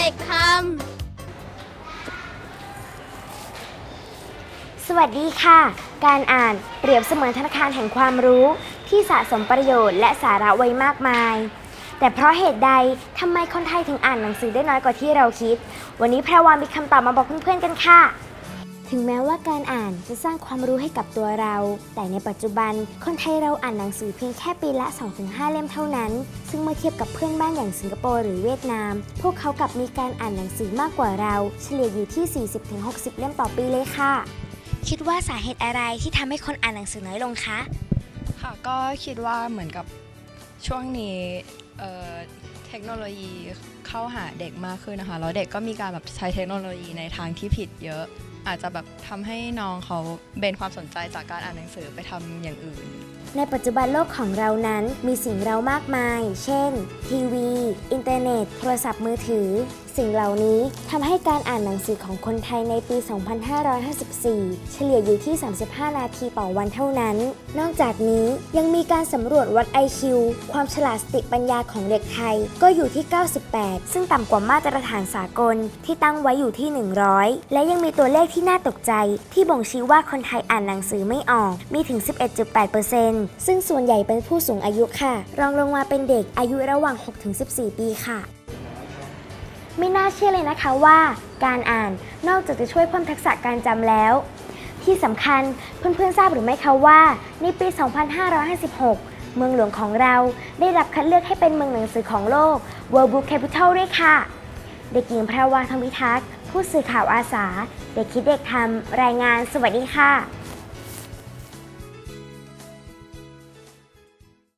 ด็กทสวัสดีค่ะ การอ่านเปรียบเสมือนธนาคารแห่งความรู้ที่สะสมประโยชน์และสาระไว้มากมาย แต่เพราะเหตุใดทำไมคนไทยถึงอ่านหนังสือได้น้อยกว่าที่เราคิด วันนี้แพรวามีคำตอบมาบอกเพื่อนๆกันค่ะ ถึงแม้ว่าการอ่านจะสร้างความรู้ให้กับตัวเรา แต่ในปัจจุบัน คนไทยเราอ่านหนังสือเพียงแค่ปีละ 2-5 เล่มเท่านั้น ซึ่งเมื่อเทียบกับเพื่อนบ้านอย่างสิงคโปร์หรือเวียดนาม พวกเขากลับมีการอ่านหนังสือมากกว่าเรา เฉลี่ยอยู่ที่ 40-60 เล่มต่อปีเลยค่ะ คิดว่าสาเหตุอะไรที่ทำให้คนอ่านหนังสือน้อยลงคะ ค่ะก็คิดว่าเหมือนกับช่วงนี้เอ่อเทคโนโลยีเข้าหาเด็กมากขึ้นนะคะแล้วเด็กก็มีการแบบใช้เทคโนโลยีในทางที่ผิดเยอะ อาจจะแบบทำให้น้องเขาเบนความสนใจจากการอ่านหนังสือไปทำอย่างอื่น ในปัจจุบันโลกของเรานั้นมีสิ่งเรามากมาย เช่น ทีวี อินเทอร์เน็ต โทรศัพท์มือถือ สิ่งเหล่านี้ทำให้การอ่านหนังสือของคนไทยในปี 2554 เฉลี่ยอยู่ที่ 35 นาทีต่อวันเท่านั้น นอกจากนี้ยังมีการสำรวจวัด IQ ความฉลาดสติปัญญาของเด็กไทยก็อยู่ที่ 98 ซึ่งต่ำกว่ามาตรฐานสากลที่ตั้งไว้อยู่ที่ 100 และยังมีตัวเลขที่น่าตกใจ ที่บ่งชี้ว่าคนไทยอ่านหนังสือไม่ออกมีถึง 11.8%ซึ่งส่วนใหญ่เป็นผู้สูงอายุค่ะ รองลงมาเป็นเด็กอายุระหว่าง 6-14 ปีค่ะ ไม่น่าเชื่อเลยนะคะว่าการอ่านนอกจากจะช่วยเพิ่มทักษะการจำแล้ว ที่สำคัญเพื่อนๆทราบหรือไม่คะว่า ในปี 2556 เมืองหลวงของเราได้รับคัดเลือกให้เป็นเมืองหนังสือของโลก World Book Capital ด้วยค่ะ เด็กหญิงพราวาธรรมิทักษ์ผู้สื่อข่าวอาสา เด็กคิดเด็กทำรายงานสวัสดีค่ะ